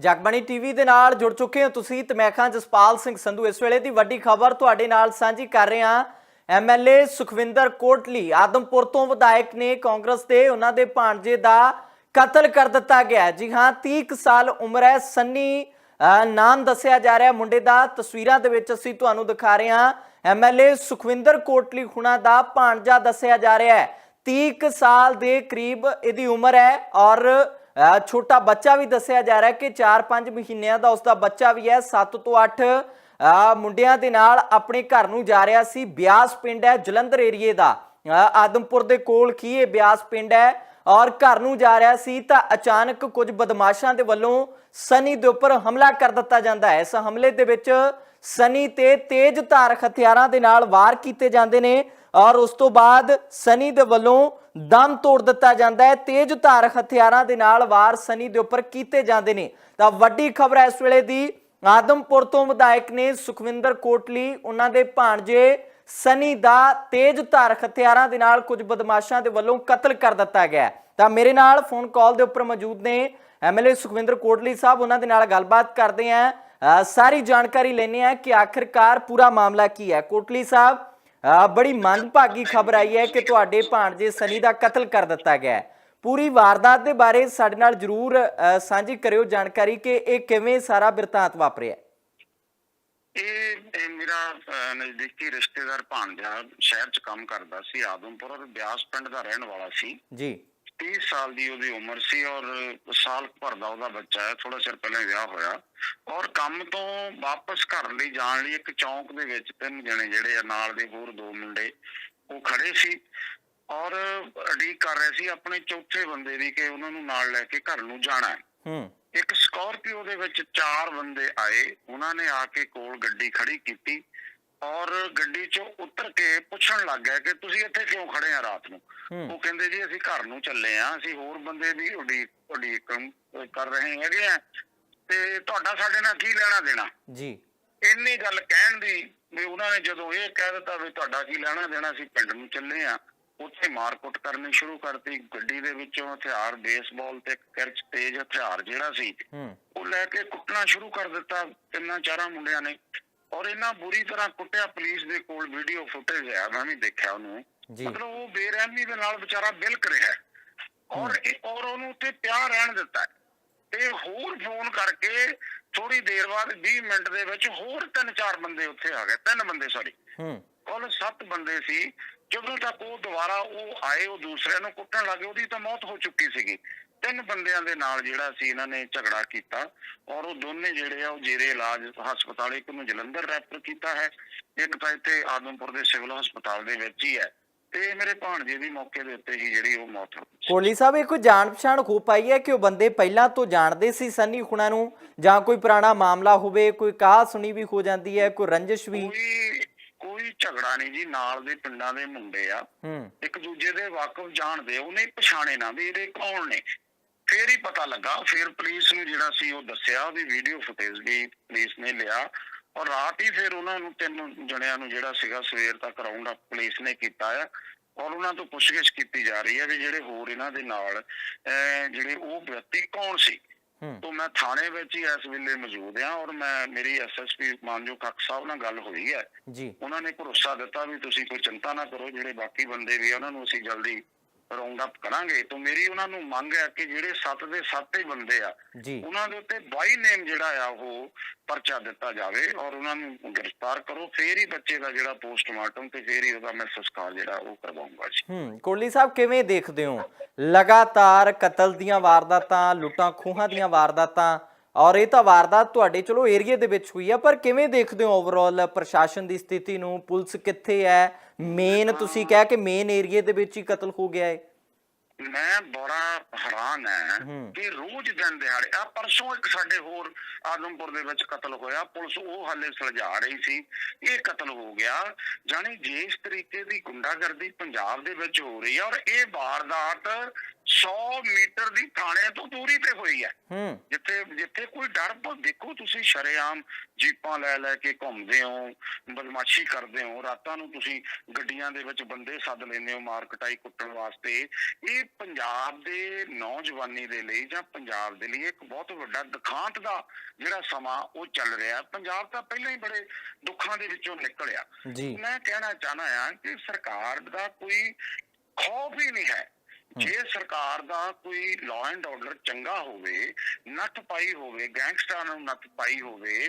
Jagbani TV ਦੇ ਨਾਲ ਜੁੜ ਚੁੱਕੇ ਹੋ ਤੁਸੀਂ ਤੇ ਮੈਂ ਖਾਂ ਜਸਪਾਲ ਸਿੰਘ ਸੰਧੂ। ਇਸ ਵੇਲੇ ਦੀ ਵੱਡੀ ਖਬਰ ਤੁਹਾਡੇ ਨਾਲ ਸਾਂਝੀ ਕਰ ਰਹੇ ਹਾਂ। ਐਮਐਲਏ ਸੁਖਵਿੰਦਰ ਕੋਟਲੀ ਆਦਮਪੁਰ ਤੋਂ ਵਿਧਾਇਕ ਨੇ ਕਾਂਗਰਸ ਦੇ ਉਹਨਾਂ ਦੇ ਭਾਣਜੇ ਦਾ ਕਤਲ ਕਰ ਦਿੱਤਾ ਗਿਆ ਜੀ ਹਾਂ 30 ਕੁ ਸਾਲ ਉਮਰ ਹੈ ਸੰਨੀ ਅਹ, ਨਾਮ ਦੱਸਿਆ ਜਾ ਰਿਹਾ ਮੁੰਡੇ ਦਾ ਤਸਵੀਰਾਂ ਦੇ ਵਿੱਚ ਅਸੀਂ ਤੁਹਾਨੂੰ ਦਿਖਾ ਰਹੇ ਹਾਂ। ਐਮਐਲਏ ਸੁਖਵਿੰਦਰ ਕੋਟਲੀ ਹੁਣਾ ਦਾ ਭਾਣਜਾ ਦੱਸਿਆ ਜਾ ਰਿਹਾ ਹੈ। 30 ਕੁ ਸਾਲ ਦੇ ਕਰੀਬ ਇਹਦੀ ਉਮਰ ਹੈ ਔਰ ਛੋਟਾ ਬੱਚਾ ਵੀ ਦੱਸਿਆ ਜਾ ਰਿਹਾ ਕਿ 4-5 ਮਹੀਨਿਆਂ ਦਾ ਉਸਦਾ ਬੱਚਾ ਵੀ ਹੈ 7 ਤੋਂ 8 ਮੁੰਡਿਆਂ ਦੇ ਨਾਲ ਆਪਣੇ ਘਰ ਨੂੰ ਜਾ ਰਿਹਾ ਸੀ। ਬਿਆਸ ਪਿੰਡ ਹੈ, ਜਲੰਧਰ ਏਰੀਏ ਦਾ। ਆਦਮਪੁਰ ਦੇ ਕੋਲ ਕੀ ਇਹ ਬਿਆਸ ਪਿੰਡ ਹੈ ਔਰ ਘਰ ਨੂੰ ਜਾ ਰਿਹਾ ਸੀ ਤਾਂ ਅਚਾਨਕ ਕੁਝ ਬਦਮਾਸ਼ਾਂ ਦੇ ਵੱਲੋਂ ਸਨੀ ਦੇ ਉੱਪਰ ਹਮਲਾ ਕਰ ਦਿੱਤਾ ਜਾਂਦਾ ਹੈ। ਇਸ ਹਮਲੇ ਦੇ ਵਿੱਚ ਸਨੀ ਤੇ ਤੇਜ਼ ਧਾਰਕ ਹਥਿਆਰਾਂ ਦੇ ਨਾਲ ਵਾਰ ਕੀਤੇ ਜਾਂਦੇ ਨੇ। ਔਰ ਉਸ ਤੋਂ ਬਾਅਦ ਸਨੀ ਦੇ ਵੱਲੋਂ ਦਮ ਤੋੜ ਦਿੱਤਾ ਜਾਂਦਾ ਹੈ। ਤੇਜ਼ ਧਾਰ ਹਥਿਆਰਾਂ ਦੇ ਨਾਲ ਵਾਰ ਸਨੀ ਦੇ ਉੱਪਰ ਕੀਤੇ ਜਾਂਦੇ ਨੇ। ਤਾਂ ਵੱਡੀ ਖਬਰ ਹੈ ਇਸ ਵੇਲੇ ਦੀ, ਆਦਮਪੁਰ ਤੋਂ ਵਿਧਾਇਕ ਨੇ ਸੁਖਵਿੰਦਰ ਕੋਟਲੀ, ਉਹਨਾਂ ਦੇ ਭਾਣਜੇ ਸਨੀ ਦਾ ਤੇਜ਼ ਧਾਰ ਹਥਿਆਰਾਂ ਦੇ ਨਾਲ ਕੁਝ ਬਦਮਾਸ਼ਾਂ ਦੇ ਵੱਲੋਂ ਕਤਲ ਕਰ ਦਿੱਤਾ ਗਿਆ ਤਾਂ ਮੇਰੇ ਨਾਲ ਫੋਨ ਕਾਲ ਦੇ ਉੱਪਰ ਮੌਜੂਦ ਨੇ ਐਮਐਲਏ ਸੁਖਵਿੰਦਰ ਕੋਟਲੀ ਸਾਹਿਬ, ਉਹਨਾਂ ਦੇ ਨਾਲ ਗੱਲਬਾਤ ਕਰਦੇ ਆਂ ਸਾਰੀ ਜਾਣਕਾਰੀ ਲੈਣੇ ਆ ਕਿ ਆਖਿਰਕਾਰ ਪੂਰਾ ਮਾਮਲਾ ਕੀ ਹੈ। ਕੋਟਲੀ ਸਾਹਿਬ ਬੜੀ ਮੰਦਭਾਗੀ ਖਬਰ ਆਈ ਹੈ ਕਿ ਤੁਹਾਡੇ ਭਾਣਜੇ ਸਨੀ ਦਾ ਕਤਲ ਕਰ ਦਿੱਤਾ ਗਿਆ ਹੈ। ਪੂਰੀ ਵਾਰਦਾਤ ਦੇ ਬਾਰੇ ਸਾਡੇ ਨਾਲ ਜਰੂਰ ਸਾਂਝੀ ਕਰਿਓ ਜਾਣਕਾਰੀ ਕਿ ਇਹ ਕਿਵੇਂ ਸਾਰਾ ਬਿਰਤਾਂਤ ਵਾਪਰਿਆ। ਇਹ ਇਹ ਮੇਰਾ ਨਜ਼ਦੀਕੀ ਰਿਸ਼ਤੇਦਾਰ ਭਾਣਜਾ ਸ਼ਹਿਰ 'ਚ ਕੰਮ ਕਰਦਾ ਸੀ ਆਦਮਪੁਰ ਔਰ ਬਿਆਸ ਪਿੰਡ ਦਾ ਰਹਿਣ ਵਾਲਾ ਸੀ। ਜੀ। 30 ਸਾਲ ਦੀ ਉਹਦੀ ਉਮਰ ਸੀ ਔਰ ਸਾਲ ਭਰ ਦਾ ਉਹਦਾ ਬੱਚਾ ਹੈ ਥੋੜਾ ਚਿਰ ਪਹਿਲਾਂ ਵਿਆਹ ਹੋਇਆ। ਔਰ ਕੰਮ ਤੋਂ ਵਾਪਸ ਘਰ ਲਈ ਜਾਣ ਲਈ ਇੱਕ ਚੌਂਕ ਦੇ ਵਿੱਚ ਤਿੰਨ ਜਣੇ ਜਿਹੜੇ ਆ ਨਾਲ ਦੇ ਹੋਰ ਦੋ ਮੁੰਡੇ ਉਹ ਖੜੇ ਸੀ। ਔਰ ਅਡੀਕ ਕਰ ਰਹੇ ਸੀ ਆਪਣੇ ਚੌਥੇ ਬੰਦੇ ਦੀ ਕਿ ਉਹਨਾਂ ਨੂੰ ਨਾਲ ਲੈ ਕੇ ਘਰ ਨੂੰ ਜਾਣਾ ਹੈ। ਹੂੰ। ਇੱਕ ਸਕਾਰਪੀਓ ਦੇ ਵਿੱਚ ਚਾਰ ਬੰਦੇ ਆਏ। ਉਹਨਾਂ ਨੇ ਆ ਕੇ ਕੋਲ ਗੱਡੀ ਖੜੀ ਕੀਤੀ। ਔਰ ਗੱਡੀ ਚੋਂ ਉਤਰ ਕੇ ਪੁੱਛਣ ਲੱਗ ਗਏ ਕਿ ਤੁਸੀਂ ਇੱਥੇ ਕਿਉਂ ਖੜੇ ਆ ਰਾਤ ਨੂੰ? ਉਹ ਕਹਿੰਦੇ ਜੀ ਅਸੀਂ ਘਰ ਨੂੰ ਚੱਲੇ ਆ ਅਸੀਂ ਹੋਰ ਬੰਦੇ ਦੀ ਉਡੀਕ ਉਡੀਕ ਕਰ ਰਹੇ ਹੈਗੇ ਆ ਤੇ ਤੁਹਾਡਾ ਸਾਡੇ ਨਾਲ ਕੀ ਲੈਣਾ ਦੇਣਾ? ਜੀ। ਇੰਨੀ ਗੱਲ ਕਹਿਣ ਦੀ ਵੀ ਉਹਨਾਂ ਨੇ ਜਦੋਂ ਇਹ ਕਹਿ ਦਿੱਤਾ ਵੀ ਤੁਹਾਡਾ ਕੀ ਲੈਣਾ ਦੇਣਾ ਸੀ ਪਿੰਡ ਨੂੰ ਚੱਲੇ ਆ। ਉੱਥੇ ਮਾਰਕੁੱਟ ਕਰਨੀ ਸ਼ੁਰੂ ਕਰਤੀ ਗੱਡੀ ਦੇ ਵਿੱਚੋਂ ਹਥਿਆਰ ਬੇਸਬਾਲ ਤੇ ਕਿਰਚ ਤੇਜ਼ ਹਥਿਆਰ ਜਿਹੜਾ ਸੀ ਉਹ ਲੈ ਕੇ ਕੁੱਟਣਾ ਸ਼ੁਰੂ ਕਰ ਦਿੱਤਾ ਤਿੰਨਾਂ ਚਾਰਾਂ ਮੁੰਡਿਆਂ ਨੇ। ਔਰ ਇਹਨਾਂ ਬੁਰੀ ਤਰ੍ਹਾਂ ਕੁੱਟਿਆ ਪੁਲਿਸ ਦੇ ਕੋਲ ਵੀਡੀਓ ਫੁਟੇਜ ਹੈ ਮੈਂ ਵੀ ਦੇਖਿਆ ਉਹਨੂੰ। ਮਤਲਬ ਉਹ ਬੇਰਹਿਮੀ ਦੇ ਨਾਲ ਵਿਚਾਰਾ ਬਿਲਕ ਰਿਹਾ। ਔਰ ਔਰ ਉਹਨੂੰ ਉੱਥੇ ਪਿਆ ਰਹਿਣ ਦਿੱਤਾ। ਤੇ ਹੋਰ ਫੋਨ ਕਰਕੇ ਥੋੜੀ ਦੇਰ ਬਾਅਦ 20 ਮਿੰਟ ਦੇ ਵਿੱਚ ਹੋਰ ਤਿੰਨ ਚਾਰ ਬੰਦੇ ਉੱਥੇ ਆ ਗਏ। ਤਿੰਨ ਬੰਦੇ ਸੌਰੀ ਹੂੰ। ਕੁੱਲ ਸੱਤ ਬੰਦੇ ਸੀ। ਜਦੋਂ ਤੱਕ ਉਹ ਦੁਬਾਰਾ ਉਹ ਆਏ ਉਹ ਦੂਸਰਿਆਂ ਨੂੰ ਕੁੱਟਣ ਲੱਗੇ ਉਹਦੀ ਤਾਂ ਮੌਤ ਹੋ ਚੁੱਕੀ ਸੀਗੀ। ਤਿੰਨ ਬੰਦਿਆਂ ਦੇ ਨਾਲ ਜਿਹੜਾ ਸੀ ਇਹਨਾਂ ਨੇ ਝਗੜਾ ਕੀਤਾ ਔਰ ਉਹ ਦੋਨੇ ਜਿਹੜੇ ਆ ਉਹ ਜੇਰੇ ਇਲਾਜ ਹਸਪਤਾਲ ਇੱਕ ਨੂੰ ਜਲੰਧਰ ਰੈਫਰ ਕੀਤਾ ਹੈ ਇੱਕ ਤਾਂ ਇੱਥੇ ਆਦਮਪੁਰ ਦੇ ਸਿਵਲ ਹਸਪਤਾਲ ਦੇ ਵਿੱਚ ਹੀ ਹੈ। ਤੇ ਮੇਰੇ ਭਾਣਜੇ ਦੀ ਮੌਕੇ ਦੇ ਉੱਤੇ ਹੀ ਜਿਹੜੀ ਉਹ ਮੌਤ ਹੋ ਗਈ ਕੋਹਲੀ ਸਾਹਿਬ ਇਹ ਕੋਈ ਜਾਣ ਪਛਾਣ ਹੋ ਪਾਈ ਹੈ ਕਿ ਉਹ ਬੰਦੇ ਪਹਿਲਾਂ ਤੋਂ ਜਾਣਦੇ ਸੀ ਸੰਨੀ ਹੁਣਾ ਨੂੰ? ਜਾਂ ਕੋਈ ਪੁਰਾਣਾ ਮਾਮਲਾ ਹੋਵੇ ਕੋਈ ਕਾਹ ਸੁਣੀ ਵੀ ਹੋ ਜਾਂਦੀ ਹੈ ਕੋਈ ਰੰਜਿਸ਼ ਵੀ? ਕੋਈ ਝਗੜਾ ਨਹੀਂ ਜੀ ਨਾਲ ਦੇ ਪਿੰਡਾਂ ਦੇ ਮੁੰਡੇ ਆ। ਇੱਕ ਦੂਜੇ ਦੇ ਵਾਕਫ ਜਾਣਦੇ ਉਹਨੇ ਪਛਾਣੇ ਨਾ ਵੀ ਇਹਦੇ ਕੌਣ ਨੇ। ਫੇਰ ਹੀ ਪਤਾ ਲੱਗਾ। ਫਿਰ ਪੁਲਿਸ ਨੂੰ ਜਿਹੜਾ ਸੀ ਉਹ ਦੱਸਿਆ ਉਹਦੀ ਵੀਡੀਓ ਫੁਟੇਜ ਵੀ ਪੁਲਿਸ ਨੇ ਲਿਆ। ਔਰ ਰਾਤ ਹੀ ਫਿਰ ਉਹਨਾਂ ਨੂੰ ਤਿੰਨ ਜਣਿਆਂ ਨੂੰ ਜਿਹੜਾ ਸੀਗਾ ਸਵੇਰ ਤੱਕ ਰਾਉਂਡ ਅਪ ਪੁਲਿਸ ਨੇ ਕੀਤਾ ਆ। ਔਰ ਉਹਨਾਂ ਤੋਂ ਪੁੱਛਗਿੱਛ ਕੀਤੀ ਜਾ ਰਹੀ ਹੈ ਵੀ ਜਿਹੜੇ ਹੋਰ ਇਹਨਾਂ ਦੇ ਨਾਲ ਜਿਹੜੇ ਉਹ ਵਿਅਕਤੀ ਕੌਣ ਸੀ? ਤੋਂ ਮੈਂ ਥਾਣੇ ਵਿੱਚ ਹੀ ਇਸ ਵੇਲੇ ਮੌਜੂਦ ਹਾਂ ਔਰ ਮੈਂ ਮੇਰੀ ਐਸਐਸਪੀ ਮਾਨਜੋ ਖੱਕ ਸਾਹਿਬ ਨਾਲ ਗੱਲ ਹੋਈ ਹੈ ਜੀ। ਉਹਨਾਂ ਨੇ ਭਰੋਸਾ ਦਿੱਤਾ ਵੀ ਤੁਸੀਂ ਕੋਈ ਚਿੰਤਾ ਨਾ ਕਰੋ ਜਿਹੜੇ ਬਾਕੀ ਬੰਦੇ ਵੀ ਆ ਉਹਨਾਂ ਨੂੰ ਅਸੀਂ ਜਲਦੀ ਰਾਉਂਡ ਅਪ ਕਰਾਂਗੇ। ਤੋਂ ਮੇਰੀ ਉਹਨਾਂ ਨੂੰ ਮੰਗ ਹੈ ਕਿ ਜਿਹੜੇ 7 ਦੇ 7 ਹੀ ਬੰਦੇ ਆ ਉਹਨਾਂ ਦੇ ਉੱਤੇ ਬਾਈ ਨੇਮ ਜਿਹੜਾ ਆ ਉਹ ਪਰਚਾ ਦਿੱਤਾ ਜਾਵੇ ਔਰ ਉਹਨਾਂ ਨੂੰ ਗ੍ਰਿਫਤਾਰ ਕਰੋ। ਫੇਰ ਹੀ ਬੱਚੇ ਦਾ ਜਿਹੜਾ ਪੋਸਟਮਾਰਟਮ ਤੇ ਫੇਰ ਹੀ ਉਹਦਾ ਮੈਂ ਸੰਸਕਾਰ ਜਿਹੜਾ ਉਹ ਕਰਵਾਉਂਗਾ ਜੀ। ਹੂੰ ਕੋਹਲੀ ਸਾਹਿਬ ਕਿਵੇਂ ਦੇਖਦੇ ਹੋ? ਲਗਾਤਾਰ ਕਤਲ ਦੀਆਂ ਵਾਰਦਾਤਾਂ ਲੁੱਟਾਂ ਖੋਹਾਂ ਦੀਆਂ ਵਾਰਦਾਤਾਂ ਔਰ ਇਹ ਤਾਂ ਵਾਰਦਾਤ ਤੁਹਾਡੇ ਚਲੋ ਏਰੀਏ ਦੇ ਵਿੱਚ ਹੋਈ ਆ ਪਰ ਕਿਵੇਂ ਦੇਖਦੇ ਹੋ ਓਵਰਆਲ ਪ੍ਰਸ਼ਾਸਨ ਦੀ ਸਥਿਤੀ ਨੂੰ? ਪੁਲਿਸ ਕਿੱਥੇ ਹੈ? ਮੇਨ ਤੁਸੀਂ ਕਹਿ ਕਿ ਮੇਨ ਏਰੀਏ ਦੇ ਵਿੱਚ ਹੀ ਕਤਲ ਹੋ ਗਿਆ ਹੈ ਮੈਂ ਬੜਾ ਹੈਰਾਨ ਹੈ ਹੂੰ। ਕਿ ਰੋਜ਼ ਦਿਨ ਦਿਹਾੜੇ ਆ ਪਰਸੋਂ ਇੱਕ ਸਾਡੇ ਹੋਰ ਆਦਮਪੁਰ ਦੇ ਵਿੱਚ ਕਤਲ ਹੋਇਆ ਪੁਲਿਸ ਉਹ ਹਾਲੇ ਸੁਲਝਾ ਰਹੀ ਸੀ ਇਹ ਕਤਲ ਹੋ ਗਿਆ। ਜਾਨੀ ਜਿਸ ਤਰੀਕੇ ਦੀ ਗੁੰਡਾਗਰਦੀ ਪੰਜਾਬ ਦੇ ਵਿੱਚ ਹੋ ਰਹੀ ਹੈ ਔਰ ਇਹ ਵਾਰਦਾਤ 100 ਮੀਟਰ ਦੀ ਥਾਣੇ ਤੋਂ ਦੂਰੀ ਤੇ ਹੋਈ ਹੈ। ਹੂੰ। ਜਿੱਥੇ ਜਿੱਥੇ ਕੋਈ ਡਰ ਪਰ ਦੇਖੋ ਤੁਸੀਂ ਸ਼ਰੇਆਮ ਜੀਪਾਂ ਲੈ ਲੈ ਕੇ ਘੁੰਮਦੇ ਹੋ ਬਦਮਾਸ਼ੀ ਕਰਦੇ ਹੋ ਰਾਤਾਂ ਨੂੰ ਤੁਸੀਂ ਗੱਡੀਆਂ ਦੇ ਵਿੱਚ ਬੰਦੇ ਸੱਦ ਲੈਂਦੇ ਹੋ ਮਾਰ ਕਟਾਈ ਕੁੱਟਣ ਵਾਸਤੇ। ਇਹ ਪੰਜਾਬ ਦੇ ਨੌਜਵਾਨੀ ਦੇ ਲਈ ਜਾਂ ਪੰਜਾਬ ਦੇ ਲਈ ਇੱਕ ਬਹੁਤ ਵੱਡਾ ਦੁਖਾਂਤ ਦਾ ਜਿਹੜਾ ਸਮਾਂ ਉਹ ਚੱਲ ਰਿਹਾ। ਪੰਜਾਬ ਤਾਂ ਪਹਿਲਾਂ ਹੀ ਬੜੇ ਦੁੱਖਾਂ ਦੇ ਵਿੱਚੋਂ ਨਿਕਲਿਆ। ਮੈਂ ਕਹਿਣਾ ਚਾਹਨਾ ਆ ਕਿ ਸਰਕਾਰ ਦਾ ਕੋਈ ਖੌਫ ਹੀ ਨਹੀਂ ਹੈ। ਜੇ ਸਰਕਾਰ ਦਾ ਕੋਈ ਲਾਅ ਐਂਡ ਆਰਡਰ ਚੰਗਾ ਹੋਵੇ, ਨੱਥ ਪਾਈ ਹੋਵੇ, ਗੈਂਗਸਟਰਾਂ ਨੂੰ ਨੱਥ ਪਾਈ ਹੋਵੇ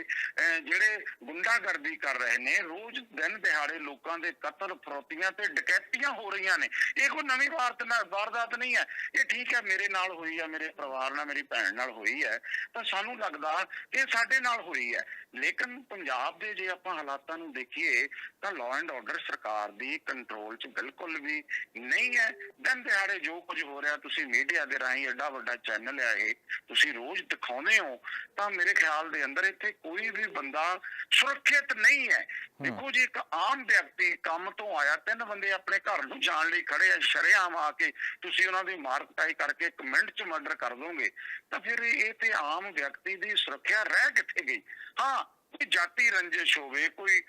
ਜਿਹੜੇ ਗੁੰਡਾਗਰਦੀ ਕਰ ਰਹੇ ਨੇ, ਰੋਜ਼ ਦਿਨ ਦਿਹਾੜੇ ਲੋਕਾਂ ਦੇ ਕਤਲ, ਫਰੋਤੀਆਂ ਤੇ ਡਕੈਤੀਆਂ ਹੋ ਰਹੀਆਂ ਨੇ। ਇਹ ਕੋਈ ਨਵੀਂ ਵਾਰਤ ਨਾ, ਵਾਰਦਾਤ ਨਹੀਂ ਹੈ। ਇਹ ਠੀਕ ਹੈ, ਮੇਰੇ ਨਾਲ ਹੋਈ ਹੈ ਮੇਰੇ ਪਰਿਵਾਰ ਨਾਲ, ਮੇਰੀ ਭੈਣ ਨਾਲ ਹੋਈ ਹੈ ਤਾਂ ਸਾਨੂੰ ਲੱਗਦਾ ਕਿ ਇਹ ਸਾਡੇ ਨਾਲ ਹੋਈ ਹੈ। ਲੇਕਿਨ ਪੰਜਾਬ ਦੇ ਜੇ ਆਪਾਂ ਹਾਲਾਤਾਂ ਨੂੰ ਦੇਖੀਏ ਤਾਂ ਲਾਅ ਐਂਡ ਆਰਡਰ ਸਰਕਾਰ ਦੀ ਕੰਟਰੋਲ 'ਚ ਬਿਲਕੁਲ ਵੀ ਨਹੀਂ ਹੈ। ਦਿਨ ਦਿਹਾੜੇ ਜੋ ਕੁਝ ਹੋ ਰਿਹਾ ਤੁਸੀਂ ਮੀਡੀਆ ਦੇ ਰਾਹੀਂ ਐਡਾ ਵੱਡਾ ਚੈਨਲ ਹੈ ਇਹ ਤੁਸੀਂ ਰੋਜ਼ ਦਿਖਾਉਂਦੇ ਹੋ ਤਾਂ ਮੇਰੇ ਖਿਆਲ ਦੇ ਅੰਦਰ ਇੱਥੇ ਕੋਈ ਵੀ ਬੰਦਾ ਸੁਰੱਖਿਅਤ ਨਹੀਂ ਹੈ। ਦੇਖੋ ਜੀ ਇੱਕ ਆਮ ਵਿਅਕਤੀ ਕੰਮ ਤੋਂ ਆਇਆ ਤਿੰਨ ਬੰਦੇ ਆਪਣੇ ਘਰ ਨੂੰ ਜਾਣ ਲਈ ਖੜੇ ਆ ਸ਼ਰੇਆਮ ਆ ਕੇ ਤੁਸੀਂ ਉਹਨਾਂ ਦੀ ਮਾਰ ਕੁਟਾਈ ਕਰਕੇ ਇੱਕ ਮਿੰਟ 'ਚ ਮਰਡਰ ਕਰ ਦੋਗੇ ਤਾਂ ਫਿਰ ਇਹ ਤੇ ਆਮ ਵਿਅਕਤੀ ਦੀ ਸੁਰੱਖਿਆ ਰਹਿ ਕਿੱਥੇ ਗਈ? ਹਾਂ ਜਾਤੀ ਰੰਜਿਸ਼ ਹੋਵੇ ਕੋਈ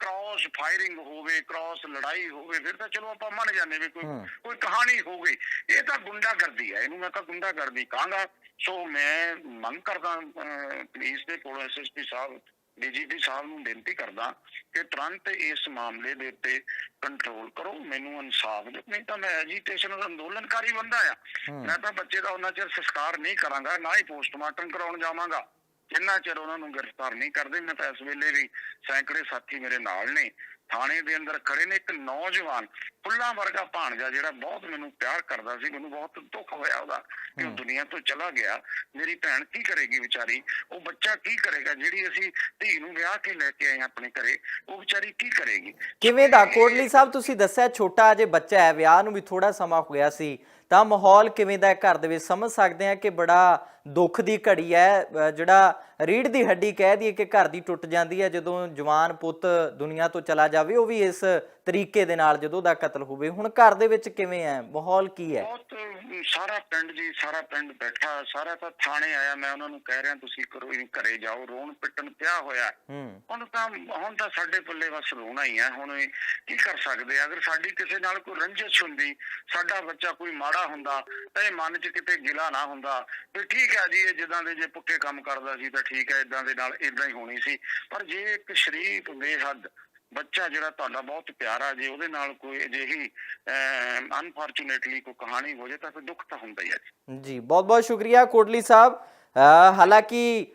ਕ੍ਰਾਸ ਫਾਇਰਿੰਗ ਹੋਵੇ ਕ੍ਰਾਸ ਲੜਾਈ ਹੋਵੇ ਫਿਰ ਤਾਂ ਚਲੋ ਆਪਾਂ ਮੰਨ ਜਾਂਦੇ ਵੀ ਕੋਈ। ਕੋਈ ਕਹਾਣੀ ਹੋ ਗਈ ਇਹ ਤਾਂ ਗੁੰਡਾਗਰਦੀ ਹੈ ਇਹਨੂੰ ਮੈਂ ਤਾਂ ਗੁੰਡਾਗਰਦੀ ਕਹਾਂਗਾ। ਸੋ ਮੈਂ ਮੰਗ ਕਰਦਾ ਪੁਲਿਸ ਦੇ ਕੋਲ ਐਸਐਸਪੀ ਸਾਹਿਬ ਡੀਜੀਪੀ ਸਾਹਿਬ ਨੂੰ ਬੇਨਤੀ ਕਰਦਾ ਕਿ ਤੁਰੰਤ ਇਸ ਮਾਮਲੇ ਦੇ ਉੱਤੇ ਕੰਟਰੋਲ ਕਰੋ। ਮੈਨੂੰ ਇਨਸਾਫ ਦਿਓ। ਨਹੀਂ ਤਾਂ ਮੈਂ ਐਜੀਟੇਸ਼ਨ ਅੰਦੋਲਨਕਾਰੀ ਬੰਦਾ ਆ। ਮੈਂ ਤਾਂ ਬੱਚੇ ਦਾ ਉਹਨਾਂ ਚਿਰ ਸੰਸਕਾਰ ਨਹੀਂ ਕਰਾਂਗਾ ਨਾ ਹੀ ਪੋਸਟਮਾਰਟਮ ਕਰਾਉਣ ਜਾਵਾਂਗਾ। ਜਿੰਨਾ ਚਿਰ ਉਹਨਾਂ ਨੂੰ ਗ੍ਰਿਫਤਾਰ ਨਹੀਂ ਕਰਦੇ ਮੈਂ ਤਾਂ ਇਸ ਵੇਲੇ ਵੀ ਸੈਂਕੜੇ ਸਾਥੀ ਮੇਰੇ ਨਾਲ ਨੇ। ਥਾਣੇ ਦੇ ਅੰਦਰ ਖੜੇ ਨੇ ਇੱਕ ਨੌਜਵਾਨ ਫੁੱਲਾਂ ਵਰਗਾ ਭਾਣਜਾ ਜਿਹੜਾ ਬਹੁਤ ਮੈਨੂੰ ਪਿਆਰ ਕਰਦਾ ਸੀ ਮੈਨੂੰ ਬਹੁਤ ਦੁੱਖ ਹੋਇਆ ਉਹਦਾ ਕਿ ਉਹ। ਦੁਨੀਆ ਤੋਂ ਚਲਾ ਗਿਆ। ਮੇਰੀ ਭੈਣ ਕੀ ਕਰੇਗੀ ਵਿਚਾਰੀ? ਉਹ ਬੱਚਾ ਕੀ ਕਰੇਗਾ? ਜਿਹੜੀ ਅਸੀਂ ਧੀ ਨੂੰ ਵਿਆਹ ਕੇ ਲੈ ਕੇ ਆਏ ਆਪਣੇ ਘਰੇ ਉਹ ਵਿਚਾਰੀ ਕੀ ਕਰੇਗੀ? ਕਿਵੇਂ ਦਾ? ਕੋਟਲੀ ਸਾਹਿਬ ਤੁਸੀਂ ਦੱਸਿਆ ਛੋਟਾ ਅਜੇ ਬੱਚਾ ਹੈ ਵਿਆਹ ਨੂੰ ਵੀ ਥੋੜਾ ਸਮਾਂ ਹੋ ਗਿਆ ਸੀ। ਤਾਂ ਮਾਹੌਲ ਕਿਵੇਂ ਦਾ ਹੈ ਘਰ ਦੇ ਵਿੱਚ? ਸਮਝ ਸਕਦੇ ਆ ਕਿ ਬੜਾ ਦੁੱਖ ਦੀ ਘੜੀ ਹੈ ਅ, ਜਿਹੜਾ ਰੀੜ ਦੀ ਹੱਡੀ ਕਹਿ ਦਈਏ ਕਿ ਘਰ ਦੀ ਟੁੱਟ ਜਾਂਦੀ ਹੈ ਜਦੋਂ ਜਵਾਨ ਪੁੱਤ ਦੁਨੀਆ ਤੋਂ ਚਲਾ ਜਾਵੇ ਉਹ ਵੀ ਇਸ ਤਰੀਕੇ ਦੇ ਨਾਲ ਜਦੋਂ ਦਾ ਕਤਲ ਹੋਵੇ ਹੁਣ ਘਰ ਦੇ ਵਿੱਚ ਕਿਵੇਂ ਹੈ ਮਾਹੌਲ ਕੀ ਹੈ ਬਹੁਤ ਸਾਰਾ ਪਿੰਡ ਜੀ ਸਾਰਾ ਪਿੰਡ ਬੈਠਾ ਸਾਰਾ ਤਾਂ ਥਾਣੇ ਆਇਆ ਮੈਂ ਉਹਨਾਂ ਨੂੰ ਕਹਿ ਰਿਹਾ ਤੁਸੀਂ ਕਰੋ ਇਹ ਘਰੇ ਜਾਓ ਰੋਣ ਪਿੱਟਣ ਪਿਆ ਹੋਇਆ। ਹੁਣ ਤਾਂ ਹੁਣ ਤਾਂ ਸਾਡੇ ਪੱਲੇ ਬਸ ਰੋਣਾ ਹੀ ਹੈ ਹੁਣ ਕੀ ਕਰ ਸਕਦੇ ਆ? ਅਗਰ ਸਾਡੀ ਕਿਸੇ ਨਾਲ ਕੋਈ ਰੰਜਿਸ਼ ਹੁੰਦੀ ਸਾਡਾ ਬੱਚਾ ਕੋਈ ਮਾੜਾ ਹੁੰਦਾ ਤਾਂ ਇਹ ਮਨ 'ਚ ਕਿਤੇ ਗਿਲਾ ਨਾ ਹੁੰਦਾ। ਵੀ ਠੀਕ ਹੈ ਜੀ ਇਹ ਜਿੱਦਾਂ ਦੇ ਜੇ ਪੁੱਠੇ ਕੰਮ ਕਰਦਾ ਸੀ ਤਾਂ ਠੀਕ ਹੈ ਇਦਾਂ ਦੇ ਨਾਲ ਇਦਾਂ ਹੀ ਹੋਣੀ ਸੀ। ਪਰ ਜੇ ਇੱਕ ਸ਼ਰੀਫ ਬੇਹੱਦ ਬੱਚਾ ਜਿਹੜਾ ਤੁਹਾਡਾ ਬਹੁਤ ਪਿਆਰਾ ਜੇ ਉਹਦੇ ਨਾਲ ਕੋਈ ਅਜਿਹੀ ਅਨਫੋਰਚੂਨੇਟਲੀ ਕੋਈ ਕਹਾਣੀ ਹੋ ਜਾਏ ਤਾਂ ਫਿਰ ਦੁੱਖ ਤਾਂ ਹੁੰਦਾ ਹੀ ਹੈ ਜੀ। ਜੀ ਬਹੁਤ ਬਹੁਤ ਸ਼ੁਕਰੀਆ ਕੋਟਲੀ ਸਾਹਿਬ। ਅ, ਹਾਲਾਂਕਿ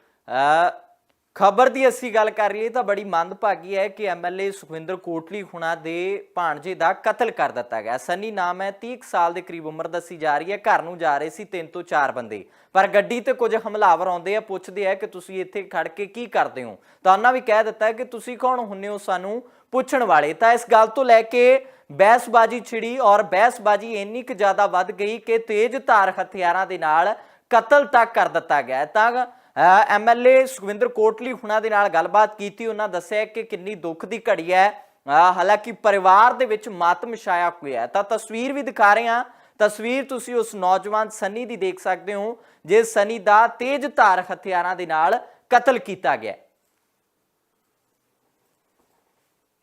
ਖਬਰ ਦੀ ਅਸੀਂ ਗੱਲ ਕਰ ਰਹੀਏ ਤਾਂ ਬੜੀ ਮੰਦਭਾਗੀ ਹੈ ਕਿ ਐਮਐਲਏ ਸੁਖਵਿੰਦਰ ਕੋਟਲੀ ਹੁਣਾ ਦੇ ਭਾਣਜੇ ਦਾ ਕਤਲ ਕਰ ਦਿੱਤਾ ਗਿਆ। ਸਨੀ ਨਾਮ ਹੈ 30 ਕੁ ਸਾਲ ਦੇ ਕਰੀਬ ਉਮਰ ਦੱਸੀ ਜਾ ਰਹੀ ਹੈ। ਘਰ ਨੂੰ ਜਾ ਰਹੇ ਸੀ ਤਿੰਨ ਤੋਂ ਚਾਰ ਬੰਦੇ। ਪਰ ਗੱਡੀ ਤੇ ਕੁਝ ਹਮਲਾਵਰ ਆਉਂਦੇ ਆ, ਪੁੱਛਦੇ ਆ ਕਿ ਤੁਸੀਂ ਇੱਥੇ ਖੜ ਕੇ ਕੀ ਕਰਦੇ ਹੋ? ਤਾਂ ਉਹਨਾਂ ਵੀ ਕਹਿ ਦਿੱਤਾ ਕਿ ਤੁਸੀਂ ਕੌਣ ਹੁੰਨੇ ਹੋ ਸਾਨੂੰ ਪੁੱਛਣ ਵਾਲੇ? ਤਾਂ ਇਸ ਗੱਲ ਤੋਂ ਲੈ ਕੇ ਬਹਿਸਬਾਜੀ ਛਿੜੀ ਔਰ ਬਹਿਸਬਾਜੀ ਇੰਨੀ ਕੁ ਜ਼ਿਆਦਾ ਵੱਧ ਗਈ ਕਿ ਤੇਜ਼ ਧਾਰ ਹਥਿਆਰਾਂ ਦੇ ਨਾਲ ਕਤਲ ਤੱਕ ਕਰ ਦਿੱਤਾ ਗਿਆ ਤਾਂ ਐਮਐਲਏ ਸੁਖਵਿੰਦਰ ਕੋਟਲੀ ਹੁਣਾਂ ਦੇ ਨਾਲ ਗੱਲਬਾਤ ਕੀਤੀ। ਉਹਨਾਂ ਦੱਸਿਆ ਕਿ ਕਿੰਨੀ ਦੁੱਖ ਦੀ ਘੜੀ ਹੈ। ਹਾਲਾਂਕਿ ਪਰਿਵਾਰ ਦੇ ਵਿੱਚ ਮਾਤਮ ਛਾਇਆ ਹੋਇਆ ਹੈ। ਤਾਂ ਤਸਵੀਰ ਵੀ ਦਿਖਾ ਰਹੇ ਹਾਂ। ਤਸਵੀਰ ਤੁਸੀਂ ਉਸ ਨੌਜਵਾਨ ਸਨੀ ਦੀ ਦੇਖ ਸਕਦੇ ਹੋ ਜੇ ਸਨੀ ਦਾ ਤੇਜ਼ ਧਾਰ ਹਥਿਆਰਾਂ ਦੇ ਨਾਲ ਕਤਲ ਕੀਤਾ ਗਿਆ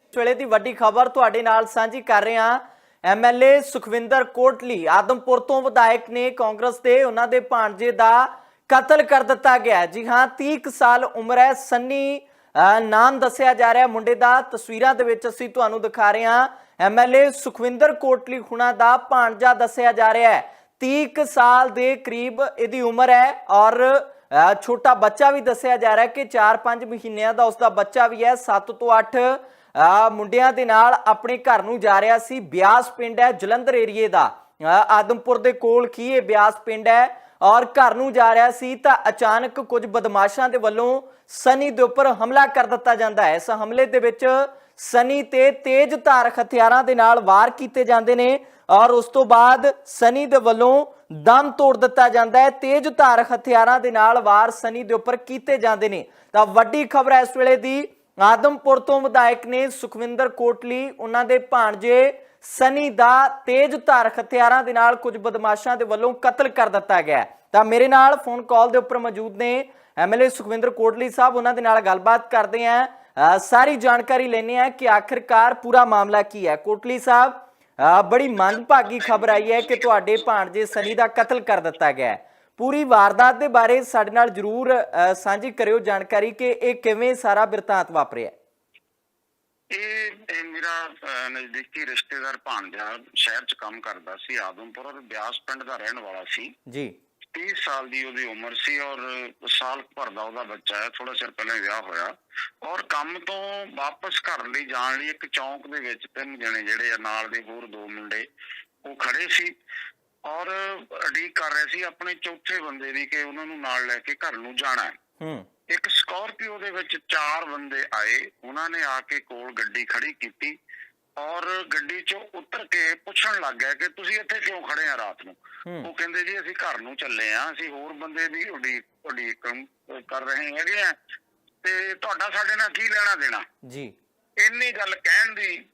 ਇਸ ਵੇਲੇ ਦੀ ਵੱਡੀ ਖਬਰ ਤੁਹਾਡੇ ਨਾਲ ਸਾਂਝੀ ਕਰ ਰਹੇ ਹਾਂ। ਐਮਐਲਏ ਸੁਖਵਿੰਦਰ ਕੋਟਲੀ ਆਦਮਪੁਰ ਤੋਂ ਵਿਧਾਇਕ ਨੇ ਕਾਂਗਰਸ ਦੇ, ਉਹਨਾਂ ਦੇ ਭਾਣਜੇ ਦਾ ਕਤਲ ਕਰ ਦਿੱਤਾ ਗਿਆ ਜੀ ਹਾਂ 30 ਕੁ ਸਾਲ ਉਮਰ ਹੈ। ਸੰਨੀ ਨਾਮ ਦੱਸਿਆ ਜਾ ਰਿਹਾ ਮੁੰਡੇ ਦਾ ਤਸਵੀਰਾਂ ਦੇ ਵਿੱਚ ਅਸੀਂ ਤੁਹਾਨੂੰ ਦਿਖਾ ਰਹੇ ਹਾਂ। ਐਮਐਲਏ ਸੁਖਵਿੰਦਰ ਕੋਟਲੀ ਹੁਣਾ ਦਾ ਭਾਣਜਾ ਦੱਸਿਆ ਜਾ ਰਿਹਾ ਹੈ। 30 ਕੁ ਸਾਲ ਦੇ ਕਰੀਬ ਇਹਦੀ ਉਮਰ ਹੈ ਔਰ ਛੋਟਾ ਬੱਚਾ ਵੀ ਦੱਸਿਆ ਜਾ ਰਿਹਾ ਕਿ 4-5 ਮਹੀਨਿਆਂ ਦਾ ਉਸਦਾ ਬੱਚਾ ਵੀ ਹੈ। 7 ਤੋਂ 8 ਮੁੰਡਿਆਂ ਦੇ ਨਾਲ ਆਪਣੇ ਘਰ ਨੂੰ ਜਾ ਰਿਹਾ ਸੀ। ਬਿਆਸ ਪਿੰਡ ਹੈ ਜਲੰਧਰ ਏਰੀਏ ਦਾ। ਆਦਮਪੁਰ ਦੇ ਕੋਲ ਕੀ ਇਹ ਬਿਆਸ ਪਿੰਡ ਹੈ। ਔਰ ਘਰ ਨੂੰ ਜਾ ਰਿਹਾ ਸੀ ਤਾਂ ਅਚਾਨਕ ਕੁਝ ਬਦਮਾਸ਼ਾਂ ਦੇ ਵੱਲੋਂ ਸਨੀ ਦੇ ਉੱਪਰ ਹਮਲਾ ਕਰ ਦਿੱਤਾ ਜਾਂਦਾ ਹੈ। ਇਸ ਹਮਲੇ ਦੇ ਵਿੱਚ ਸਨੀ ਤੇ ਤੇਜ਼ ਧਾਰਕ ਹਥਿਆਰਾਂ ਦੇ ਨਾਲ ਵਾਰ ਕੀਤੇ ਜਾਂਦੇ ਨੇ ਔਰ ਉਸ ਤੋਂ ਬਾਅਦ ਸਨੀ ਦੇ ਵੱਲੋਂ ਦਮ ਤੋੜ ਦਿੱਤਾ ਜਾਂਦਾ ਹੈ। ਤੇਜ਼ ਧਾਰਕ ਹਥਿਆਰਾਂ ਦੇ ਨਾਲ ਵਾਰ ਸਨੀ ਦੇ ਉੱਪਰ ਕੀਤੇ ਜਾਂਦੇ ਨੇ। ਤਾਂ ਵੱਡੀ ਖਬਰ ਹੈ ਇਸ ਵੇਲੇ ਦੀ। ਆਦਮਪੁਰ ਤੋਂ ਵਿਧਾਇਕ ਨੇ ਸੁਖਵਿੰਦਰ ਕੋਟਲੀ, ਉਹਨਾਂ ਦੇ ਭਾਣਜੇ ਸਨੀ ਦਾ ਤੇਜ਼ ਧਾਰ ਹਥਿਆਰਾਂ ਦੇ ਨਾਲ ਕੁਝ ਬਦਮਾਸ਼ਾਂ ਦੇ ਵੱਲੋਂ ਕਤਲ ਕਰ ਦਿੱਤਾ ਗਿਆ ਤਾਂ ਮੇਰੇ ਨਾਲ ਫੋਨ ਕਾਲ ਦੇ ਉੱਪਰ ਮੌਜੂਦ ਨੇ ਐਮਐਲਏ ਸੁਖਵਿੰਦਰ ਕੋਟਲੀ ਸਾਹਿਬ, ਉਹਨਾਂ ਦੇ ਨਾਲ ਗੱਲਬਾਤ ਕਰਦੇ ਆਂ ਸਾਰੀ ਜਾਣਕਾਰੀ ਲੈਣੇ ਆ ਕਿ ਆਖਿਰਕਾਰ ਪੂਰਾ ਮਾਮਲਾ ਕੀ ਹੈ। ਕੋਟਲੀ ਸਾਹਿਬ ਬੜੀ ਮੰਦਭਾਗੀ ਖਬਰ ਆਈ ਹੈ ਕਿ ਤੁਹਾਡੇ ਭਾਣਜੇ ਸਨੀ ਦਾ ਕਤਲ ਕਰ ਦਿੱਤਾ ਗਿਆ ਹੈ। ਪੂਰੀ ਵਾਰਦਾਤ ਦੇ ਬਾਰੇ ਸਾਡੇ ਨਾਲ ਜਰੂਰ ਸਾਂਝੀ ਕਰਿਓ ਜਾਣਕਾਰੀ ਕਿ ਇਹ ਕਿਵੇਂ ਸਾਰਾ ਬਿਰਤਾਂਤ ਵਾਪਰਿਆ ਇਹ ਇਹ ਮੇਰਾ ਨਜ਼ਦੀਕੀ ਰਿਸ਼ਤੇਦਾਰ ਭਾਣਜਾ ਸ਼ਹਿਰ 'ਚ ਕੰਮ ਕਰਦਾ ਸੀ ਆਦਮਪੁਰ ਔਰ ਬਿਆਸ ਪਿੰਡ ਦਾ ਰਹਿਣ ਵਾਲਾ ਸੀ। ਜੀ। 30 ਸਾਲ ਦੀ ਉਹਦੀ ਉਮਰ ਸੀ ਔਰ ਸਾਲ ਭਰ ਦਾ ਉਹਦਾ ਬੱਚਾ ਹੈ ਥੋੜਾ ਚਿਰ ਪਹਿਲਾਂ ਵਿਆਹ ਹੋਇਆ। ਔਰ ਕੰਮ ਤੋਂ ਵਾਪਸ ਘਰ ਲਈ ਜਾਣ ਲਈ ਇੱਕ ਚੌਂਕ ਦੇ ਵਿੱਚ ਤਿੰਨ ਜਣੇ ਜਿਹੜੇ ਆ ਨਾਲ ਦੇ ਹੋਰ ਦੋ ਮੁੰਡੇ ਉਹ ਖੜੇ ਸੀ। ਔਰ ਅਡੀਕ ਕਰ ਰਹੇ ਸੀ ਆਪਣੇ ਚੌਥੇ ਬੰਦੇ ਦੀ ਕਿ ਉਹਨਾਂ ਨੂੰ ਨਾਲ ਲੈ ਕੇ ਘਰ ਨੂੰ ਜਾਣਾ ਹੈ। ਹੂੰ। ਇੱਕ ਸਕਾਰਪੀਓ ਦੇ ਵਿੱਚ ਚਾਰ ਬੰਦੇ ਆਏ ਉਹਨਾਂ ਨੇ ਆ ਕੇ ਕੋਲ ਗੱਡੀ ਖੜੀ ਕੀਤੀ ਔਰ ਗੱਡੀ ਚੋਂ ਉਤਰ ਕੇ ਪੁੱਛਣ ਲੱਗ ਗਏ ਕਿ ਤੁਸੀਂ ਇੱਥੇ ਕਿਉਂ ਖੜੇ ਆ ਰਾਤ ਨੂੰ? ਉਹ ਕਹਿੰਦੇ ਜੀ ਅਸੀਂ ਘਰ ਨੂੰ ਚੱਲੇ ਆ ਅਸੀਂ ਹੋਰ ਬੰਦੇ ਦੀ ਉਡੀਕ ਉਡੀਕ ਕਰ ਰਹੇ ਹੈਗੇ ਆ ਤੇ ਤੁਹਾਡਾ ਸਾਡੇ ਨਾਲ ਕੀ ਲੈਣਾ ਦੇਣਾ? ਜੀ। ਇੰਨੀ ਗੱਲ ਕਹਿਣ ਦੀ